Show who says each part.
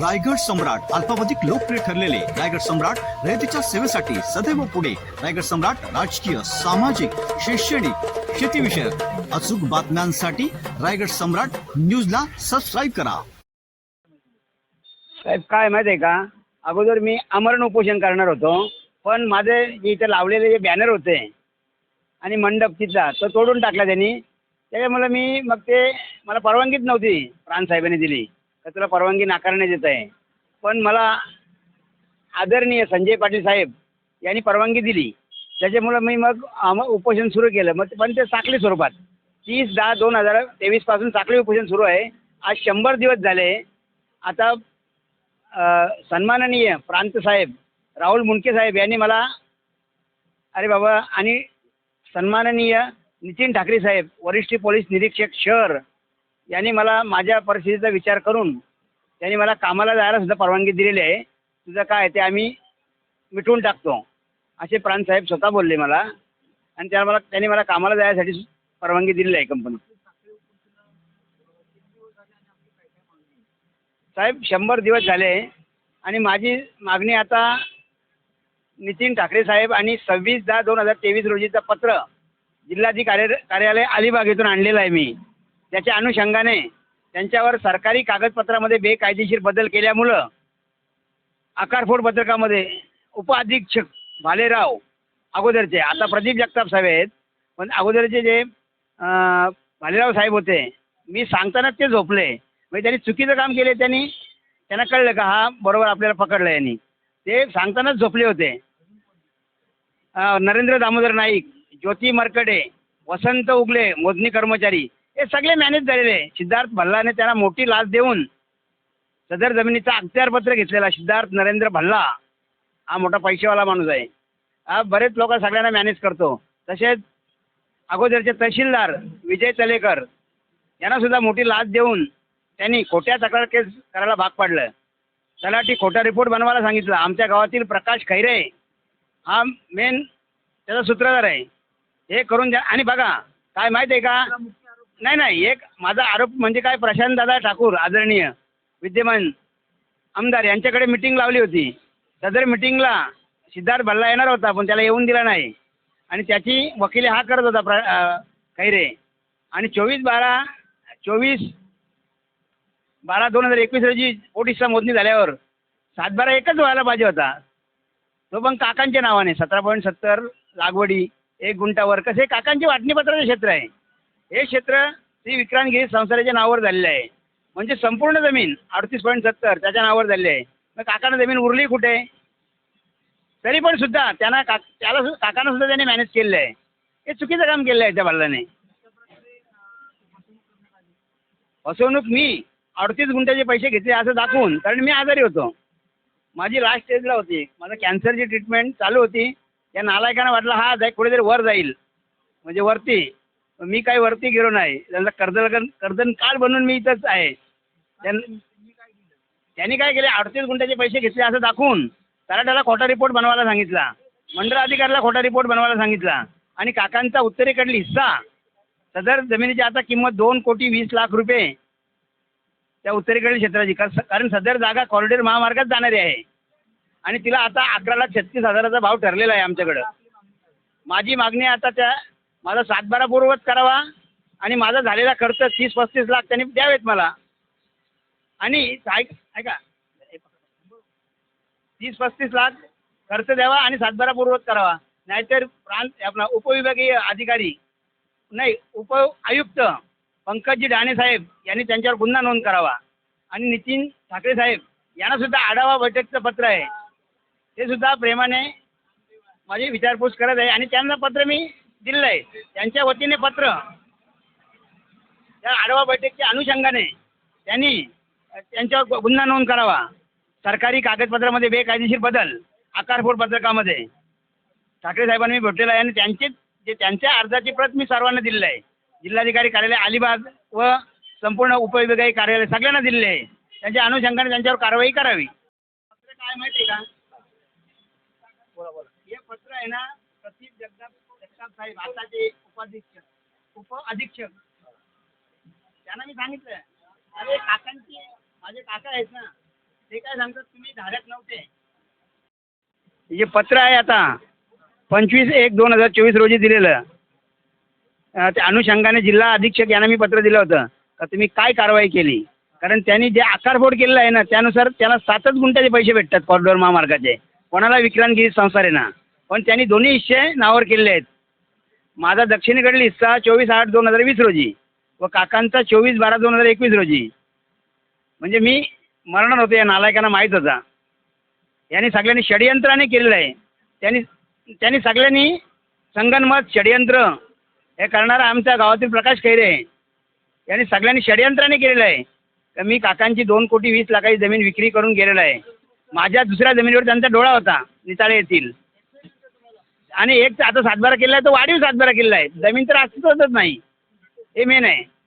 Speaker 1: रायगड सम्राट अल्पावधिक लोकप्रिय ठरलेले रायगड सम्राट रयतेच्या सेवेसाठी सदैव पुढे. रायगड सम्राट राजकीय सामाजिक शैक्षणिक शेतीविषयक अचूक बातम्यांसाठी रायगड सम्राट न्यूजला सबस्क्राईब करा.
Speaker 2: साहेब काय माहिती आहे का? अगोदर मी आमरण उपोषण करणार होतो पण माझे जे इथे लावलेले जे बॅनर होते आणि मंडप तिथला तो तोडून टाकला त्यांनी. त्याच्यामुळे मी मग ते मला परवानगीच नव्हती प्राण साहेबांनी दिली. तर परवानगी नाकारण्यात येत आहे. पण मला आदरणीय संजय पाटील साहेब यांनी परवानगी दिली. त्याच्यामुळं मी मग आम उपोषण सुरू केलं. मग पण ते साखळी स्वरूपात. तीस दहा दोन हजार तेवीसपासून साखळी उपोषण सुरू आहे. आज शंभर दिवस झाले. आता सन्माननीय प्रांत साहेब राहुल मुंडके साहेब यांनी मला अरे बाबा आणि सन्माननीय नितीन ठाकरे साहेब वरिष्ठ पोलीस निरीक्षक शहर यांनी मला माझ्या परिस्थितीचा विचार करून त्यांनी मला कामाला जायला सुद्धा परवानगी दिलेली आहे. तुझं काय आहे ते आम्ही मिटवून टाकतो. असे प्रांत साहेब स्वतः बोलले मला. आणि त्या मला त्यांनी मला कामाला जायसाठी परवानगी दिलेली आहे कंपनी साहेब शंभर दिवस झाले आणि माझी मागणी आता नितीन ठाकरे साहेब आणि सव्वीस दहा दोन हजार तेवीस रोजीचं पत्र जिल्हाधिकारी कार्यालय अलिबाग येथून आणलेलं आहे मी. त्याच्या अनुषंगाने त्यांच्यावर सरकारी कागदपत्रामध्ये बेकायदेशीर बदल केल्यामुळं आकारफोड पत्रकामध्ये उपअधीक्षक भालेराव अगोदरचे आता प्रदीप जगताप साहेब आहेत पण अगोदरचे जे भालेराव साहेब होते मी सांगतानाच ते झोपले. म्हणजे त्यांनी चुकीचं काम केले त्यांनी त्यांना कळलं का हा बरोबर आपल्याला पकडलं यांनी. ते सांगतानाच झोपले होते. नरेंद्र दामोदर नाईक ज्योती मरकडे वसंत उगले मोजणी कर्मचारी हे सगळे मॅनेज झालेले सिद्धार्थ भल्लाने त्यांना मोठी लाच देऊन सदर जमिनीचा अखत्यारपत्र घेतलेला सिद्धार्थ नरेंद्र भल्ला. हा मोठा पैसेवाला माणूस आहे. हा बरेच लोक सगळ्यांना मॅनेज करतो. तसेच अगोदरचे तहसीलदार विजय तलेकर यांना सुद्धा मोठी लाच देऊन त्यांनी खोट्या तक्रार केस करायला भाग पाडलं. तलाठी खोटा रिपोर्ट बनवायला सांगितलं. आमच्या गावातील प्रकाश खैरे हा मेन त्याचा सूत्रधार आहे. हे करून द्या. आणि बघा काय माहीत आहे का? नाही नाही एक माझा आरोप म्हणजे काय? प्रशांतदादा ठाकूर आदरणीय विद्यमान आमदार यांच्याकडे मिटिंग लावली होती. सदर मिटिंगला सिद्धार्थ भल्ला येणार होता पण त्याला येऊन दिला नाही. आणि त्याची वकिली हा करत होता प्र खैरे. आणि चोवीस बारा चोवीस बारा दोन हजार एकवीस रोजी ओटीसचा मोजणी झाल्यावर सातबारा एकच व्हायला पाहिजे होता. तो पण काकांच्या नावाने सतरा पॉईंट सत्तर लागवडी एक गुंठावर कसे काकांची वाटणीपत्राचं क्षेत्र आहे. हे क्षेत्र श्री विक्रांतगिरी संसाराच्या नावावर झालेलं आहे. म्हणजे संपूर्ण जमीन अडतीस पॉईंट सत्तर त्याच्या नावावर झालेली आहे. मग काकांना जमीन उरली कुठे? तरी पण सुद्धा त्यांना का त्याला सुद्धा काकांना सुद्धा त्यांनी मॅनेज केलेलं आहे. हे चुकीचं काम केलं आहे त्या बाल्लाने फसवणूक मी अडतीस गुंठ्याचे पैसे घेतले असं दाखवून कारण मी आजारी होतो. माझी लास्ट स्टेजला होती. माझं कॅन्सरची ट्रीटमेंट चालू होती. या नालायकानं वाटलं हा जाय कुठेतरी वर जाईल. म्हणजे वरती. मी काही वरती गेलो नाही. त्यांचा कर्ज कर्जन कार्ड बनवून मी इथंच आहे. त्यां- त्यांनी काय केले? अडतीस गुंठ्याचे पैसे घेतले असं दाखवून तलाट्याला खोटा रिपोर्ट बनवायला सांगितला. मंडळ अधिकाऱ्याला खोटा रिपोर्ट बनवायला सांगितला. आणि काकांचा उत्तरेकडली हिस्सा सदर जमिनीची आता किंमत दोन कोटी वीस लाख रुपये त्या उत्तरेकडील क्षेत्राची. कारण कारण सदर जागा कॉरिडॉर महामार्गात जाणारी आहे. आणि तिला आता अकरा लाख छत्तीस हजाराचा भाव ठरलेला आहे आमच्याकडं. माझी मागणी आता त्या माझा सातबारा पूर्वच करावा आणि माझा झालेला खर्च तीस पस्तीस लाख त्यांनी द्यावेत मला. आणि ऐक ऐका. तीस पस्तीस लाख खर्च द्यावा आणि सातबारा पूर्वत करावा. नाहीतर प्रांत आपला उपविभागीय अधिकारी नाही उप आयुक्त पंकजी डाणे साहेब यांनी त्यांच्यावर गुन्हा नोंद करावा. आणि नितीन ठाकरे साहेब यांना सुद्धा आढावा बैठकचं पत्र आहे. ते सुद्धा प्रेमाने माझी विचारपूस करत आहे आणि त्यांना पत्र मी दिलेलं आहे त्यांच्या वतीने पत्र. त्या आढावा बैठकीच्या अनुषंगाने त्यांनी त्यांच्यावर गुन्हा नोंद करावा. सरकारी कागदपत्रामध्ये बेकायदेशीर बदल आकारफोड पत्रकामध्ये. ठाकरे साहेबांनी मी भेटलेलं आहे आणि त्यांचे जे त्यांच्या अर्जाची प्रत मी सर्वांना दिलेलं आहे. जिल्हाधिकारी कार्यालय अलिबाग व संपूर्ण उपविभागीय कार्यालय सगळ्यांना दिलेले आहे. त्यांच्या अनुषंगाने त्यांच्यावर कारवाई करावी. पत्र काय माहिती आहे का बोला बोला हे पत्र आहे ना प्रदीप जगताप जगताप साहेब आताचे उपाधीक्षक उप अधीक्षक त्यांना मी सांगितलं अरे काकांची माझे काका आहेत ना ते काय सांगतात तुम्ही धारक नव्हते. हे जे पत्र आहे आता. पंचवीस एक दोन हजार चोवीस रोजी दिलेलं. त्या अनुषंगाने जिल्हा अधीक्षक यांना मी पत्र दिलं होतं. का तुम्ही काय कारवाई केली? कारण त्यांनी जे आकारफोड केलेलं आहे ना त्यानुसार त्यांना सातच गुंठ्याचे पैसे भेटतात कॉरिडॉर महामार्गाचे. कोणाला विक्रांतगिरी संसार आहे ना. पण त्यांनी दोन्ही हिस्से नावावर केलेले आहेत. माझा दक्षिणेकडील हिस्सा चोवीस आठ दोन हजार वीस रोजी व काकांचा चोवीस बारा दोन हजार एकवीस रोजी. म्हणजे मी मरणार होते या नालायकांना माहीत होता. यांनी सगळ्यांनी षडयंत्राने केलेलं आहे. त्यांनी त्यांनी सगळ्यांनी संगनमत षडयंत्र हे करणारा आमच्या गावातील प्रकाश खैरे यांनी सगळ्यांनी षडयंत्राने केलेलं आहे. तर मी काकांची दोन कोटी वीस लाखाची जमीन विक्री करून गेलेला आहे. माझ्या दुसऱ्या जमिनीवर त्यांचा डोळा होता निताळे येथील. आणि एक तर आता सातबारा केलेला आहे तो वाढीव सातबारा केलेला आहे. जमीन तर अस्तित्वातच नाही. हे मेन आहे.